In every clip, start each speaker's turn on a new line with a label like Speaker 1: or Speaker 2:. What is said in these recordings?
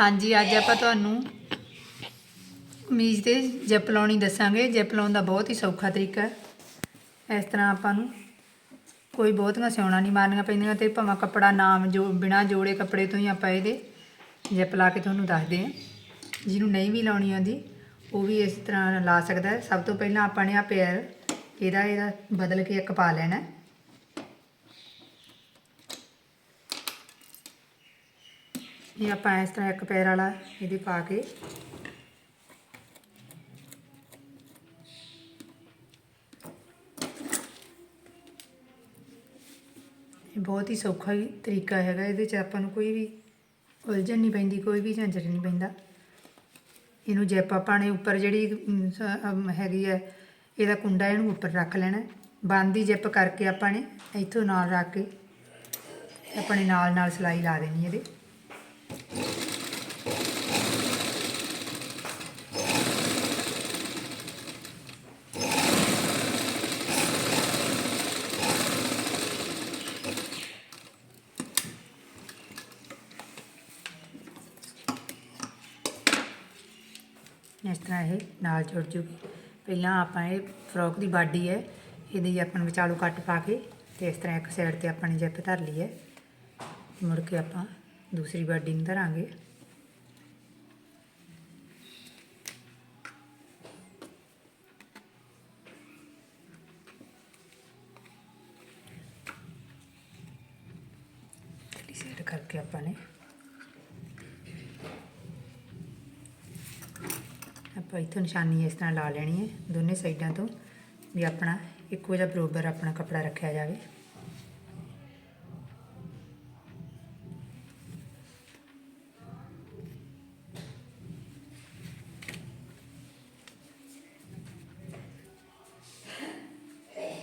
Speaker 1: ਹਾਂਜੀ, ਅੱਜ ਆਪਾਂ ਤੁਹਾਨੂੰ ਕਮੀਜ਼ ਤੇ ਜਿਪ ਲਾਉਣੀ ਦੱਸਾਂਗੇ। ਜਿਪ ਲਾਉਣ ਦਾ ਬਹੁਤ ਹੀ ਸੌਖਾ ਤਰੀਕਾ ਹੈ। ਇਸ ਤਰ੍ਹਾਂ ਆਪਾਂ ਨੂੰ ਕੋਈ ਬਹੁਤੀਆਂ ਸਿਉਣਾ ਨਹੀਂ ਮਾਰਨੀਆਂ ਪੈਂਦੀਆਂ ਤੇ ਭਾਵੇਂ ਕੱਪੜਾ ਨਾਮ ਜੋ, ਬਿਨਾ ਜੋੜੇ ਕੱਪੜੇ ਤੋਂ ਹੀ ਆਪਾਂ ਇਹਦੇ ਜਿਪ ਲਾ ਕੇ ਤੁਹਾਨੂੰ ਦੱਸਦੇ ਹਾਂ। ਜਿਹਨੂੰ ਨਹੀਂ ਵੀ ਲਾਉਣੀ ਆਉਂਦੀ, ਉਹ ਵੀ ਇਸ ਤਰ੍ਹਾਂ ਲਾ ਸਕਦਾ ਸਭ ਤੋਂ ਪਹਿਲਾਂ ਆਪਾਂ ਨੇ ਆ ਪੈਰ ਇਹਦਾ ਇਹਦਾ ਬਦਲ ਕੇ ਇੱਕ ਪਾ ਲੈਣਾ ਇਹ ਆਪਾਂ ਇਸ ਤਰ੍ਹਾਂ ਇੱਕ ਪੈਰ ਵਾਲਾ ਇਹਦੇ ਪਾ ਕੇ। ਇਹ ਬਹੁਤ ਹੀ ਸੌਖਾ ਹੀ ਤਰੀਕਾ ਹੈਗਾ, ਇਹਦੇ 'ਚ ਆਪਾਂ ਨੂੰ ਕੋਈ ਵੀ ਉਲਝਣ ਨਹੀਂ ਪੈਂਦੀ, ਕੋਈ ਵੀ ਝੰਜਟ ਨਹੀਂ ਪੈਂਦਾ। ਇਹਨੂੰ ਜੈਪ ਆਪਾਂ ਨੇ ਉੱਪਰ ਜਿਹੜੀ ਹੈਗੀ ਹੈ, ਇਹਦਾ ਕੁੰਡਾ ਇਹਨੂੰ ਉੱਪਰ ਰੱਖ ਲੈਣਾ। ਬੰਦ ਦੀ ਜਿਪ ਕਰਕੇ ਆਪਾਂ ਨੇ, ਇੱਥੋਂ ਨਾਲ ਰੱਖ ਕੇ ਆਪਣੇ ਨਾਲ ਨਾਲ ਸਲਾਈ ਲਾ ਦੇਣੀ ਇਹਦੇ। ਇਸ ਤਰ੍ਹਾਂ ਇਹ ਨਾਲ ਜੁੜ ਜੂਗੀ। ਪਹਿਲਾਂ ਆਪਾਂ ਇਹ ਫਰੋਕ ਦੀ ਬਾਡੀ ਹੈ, ਇਹਦੀ ਆਪਾਂ ਨੂੰ ਵਿਚਾਲੂ ਕੱਟ ਪਾ ਕੇ ਤੇ ਇਸ ਤਰ੍ਹਾਂ ਇੱਕ ਸਾਈਡ ਤੇ ਆਪਾਂ ਨੇ ਜਿੱਪ ਧਰ ਲਈ ਹੈ। ਮੁੜ ਕੇ ਆਪਾਂ ਦੂਸਰੀ ਬਾਡੀ ਨੂੰ ਧਰਾਂਗੇ। ਸਾਈਡ ਕਰਕੇ ਆਪਾਂ ਨੇ ਆਪਾਂ ਇੱਥੋਂ ਨਿਸ਼ਾਨੀ ਇਸ ਤਰ੍ਹਾਂ ਲਾ ਲੈਣੀ ਹੈ ਦੋਨੇ ਸਾਈਡਾਂ ਤੋਂ ਵੀ ਆਪਣਾ ਇੱਕੋ ਜਿਹਾ ਬਰੋਬਰ ਆਪਣਾ ਕੱਪੜਾ ਰੱਖਿਆ ਜਾਵੇ।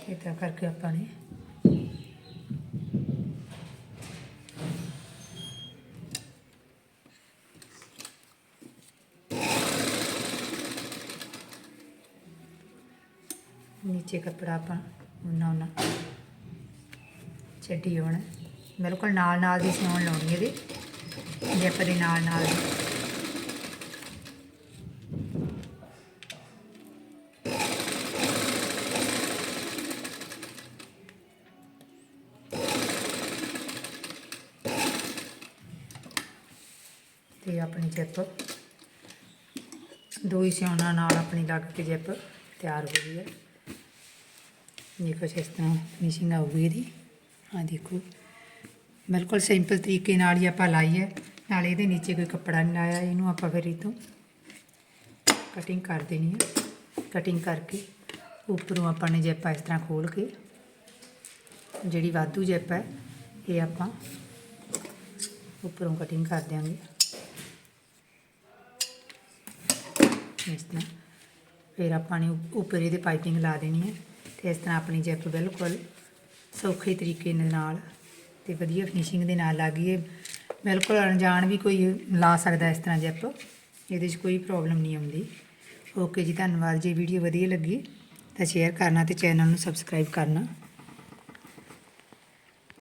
Speaker 1: ਇਦਾਂ ਕਰਕੇ ਆਪਾਂ ਨੇ ਨੀਚੇ ਕੱਪੜਾ ਆਪਾਂ ਉਹਨਾਂ ਉਹਨਾਂ ਛੱਡੀ ਹੋਣਾ। ਬਿਲਕੁਲ ਨਾਲ ਨਾਲ ਦੀ ਸਿਉਣ ਲਾਉਣੀ ਇਹਦੀ। ਜਿਪ ਦੇ ਨਾਲ ਨਾਲ ਦੀ। ਤੇ ਆਪਣੀ ਜਿੱਪ। ਦੋ ਹੀ ਸਿਉਣਾ ਨਾਲ ਆਪਣੀ ਲੱਗ ਕੇ ਜਿੱਪ ਤਿਆਰ ਹੋ ਗਈ ਹੈ ਇਹ ਕੁਛ ਇਸ ਤਰ੍ਹਾਂ ਫਿਨਿਸ਼ਿੰਗ ਆਊਗੀ ਇਹਦੀ। ਆ ਦੇਖੋ। ਬਿਲਕੁਲ ਸਿੰਪਲ ਤਰੀਕੇ ਨਾਲ ਹੀ ਆਪਾਂ ਲਾਈ ਹੈ। ਨਾਲੇ ਇਹਦੇ ਨੀਚੇ ਕੋਈ ਕੱਪੜਾ ਨਹੀਂ ਲਾਇਆ, ਇਹਨੂੰ ਆਪਾਂ ਫਿਰ ਇਹ ਤੋਂ ਕਟਿੰਗ ਕਰ ਦੇਣੀ ਹੈ। ਕਟਿੰਗ ਕਰਕੇ ਉੱਪਰੋਂ ਆਪਾਂ ਨੇ ਜੈਪਾ ਇਸ ਤਰ੍ਹਾਂ ਖੋਲ ਕੇ, ਜਿਹੜੀ ਵਾਧੂ ਜੈਪ ਹੈ, ਇਹ ਆਪਾਂ ਉੱਪਰੋਂ ਕਟਿੰਗ ਕਰ ਦਿਆਂਗੇ। ਇਸ ਤਰ੍ਹਾਂ। ਫਿਰ ਆਪਾਂ ਨੇ ਉੱਪਰ ਇਹਦੇ ਪਾਈਪਿੰਗ ਲਾ ਦੇਣੀ ਹੈ। ਤੇ ਇਸ ਤਰ੍ਹਾਂ ਆਪਣੀ ਜੈਪ ਬਿਲਕੁਲ ਸੌਖੇ ਤਰੀਕੇ ਨਾਲ ਤੇ ਵਧੀਆ ਫਿਨਿਸ਼ਿੰਗ ਦੇ ਨਾਲ ਲੱਗੀ ਹੈ। ਬਿਲਕੁਲ ਅਣਜਾਣ ਵੀ ਕੋਈ ਲਾ ਸਕਦਾ ਇਸ ਤਰ੍ਹਾਂ ਜੈਪ ਇਹਦੇ 'ਚ ਕੋਈ ਪ੍ਰੋਬਲਮ ਨਹੀਂ ਆਉਂਦੀ। ਓਕੇ ਜੀ, ਧੰਨਵਾਦ, ਜੇ ਵੀਡੀਓ ਵਧੀਆ ਲੱਗੀ ਤਾਂ ਸ਼ੇਅਰ ਕਰਨਾ ਤੇ ਚੈਨਲ ਨੂੰ ਸਬਸਕ੍ਰਾਈਬ ਕਰਨਾ।